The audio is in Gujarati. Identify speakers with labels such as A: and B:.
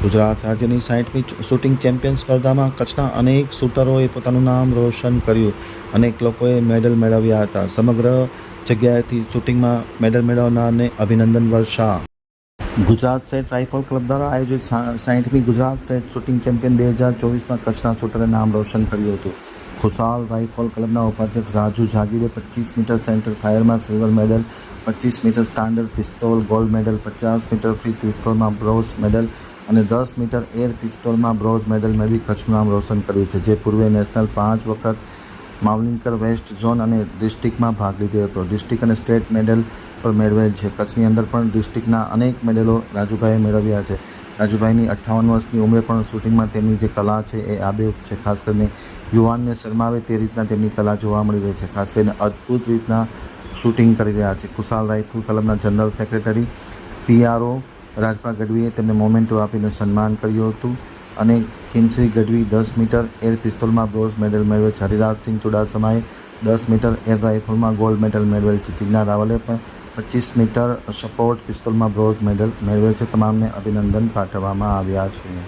A: ગુજરાત રાજ્યની સાઠમી શૂટિંગ ચેમ્પિયન સ્પર્ધામાં કચ્છના અનેક શૂટરોએ પોતાનું નામ રોશન કર્યું. અનેક લોકોએ મેડલ મેળવ્યા હતા. સમગ્ર જગ્યાએથી શૂટિંગમાં મેડલ મેળવનારને અભિનંદન Varsha. Gujarat state rifle club દ્વારા આયોજિત સાઠમી ગુજરાત સ્ટેટ શૂટિંગ ચેમ્પિયન બે હજાર ચોવીસમાં કચ્છના શૂટરે નામ રોશન કર્યું હતું. ખુશાલ રાઇફલ ક્લબના ઉપાધ્યક્ષ રાજુ જાગીરે પચીસ મીટર સેન્ટર ફાયરમાં સિલ્વર મેડલ પચીસ metre standard pistol, gold medal, પચાસ મીટર ફ્રી પિસ્તોલમાં બ્રોન્ઝ મેડલ અને દસ મીટર એર પિસ્તોલમાં બ્રોન્ઝ મેડલ મેળવી કચ્છનું નામ રોશન કર્યું છે, જે પૂર્વે નેશનલ પાંચ વખત માવલિંકર વેસ્ટ ઝોન અને ડિસ્ટ્રિક્ટમાં ભાગ લીધો હતો. ડિસ્ટ્રિક્ટ અને સ્ટેટ મેડલ પર મેળવેલ છે. કચ્છની અંદર પણ ડિસ્ટ્રિક્ટના અનેક મેડલો રાજુભાઈએ મેળવ્યા છે. રાજુભાઈની અઠ્ઠાવન વર્ષની ઉંમરે પણ શૂટિંગમાં તેમની જે કલા છે એ આબેહૂબ છે. ખાસ કરીને યુવાનને શરમાવે તે રીતના તેમની કલા જોવા મળી રહી છે. ખાસ કરીને અદ્ભુત રીતના શૂટિંગ કરી રહ્યા છે. કુશાલ રાયપુર ક્લબના જનરલ સેક્રેટરી પીઆરઓ રાજભા ગઢવીએ તેમને મોમેન્ટો આપીને સન્માન કર્યું હતું અને ખીમશ્રી ગઢવી દસ મીટર એર પિસ્તોલમાં બ્રોન્ઝ મેડલ મેળવેલ છે. હરિરાજસિંહ ચુડાસમાએ દસ મીટર એર રાઇફલમાં ગોલ્ડ મેડલ મેળવેલ છે. જિજ્ઞા રાવલે પણ પચીસ મીટર સપોર્ટ પિસ્તોલમાં બ્રોન્ઝ મેડલ મેળવેલ છે. તમામને અભિનંદન પાઠવવામાં આવ્યા છે.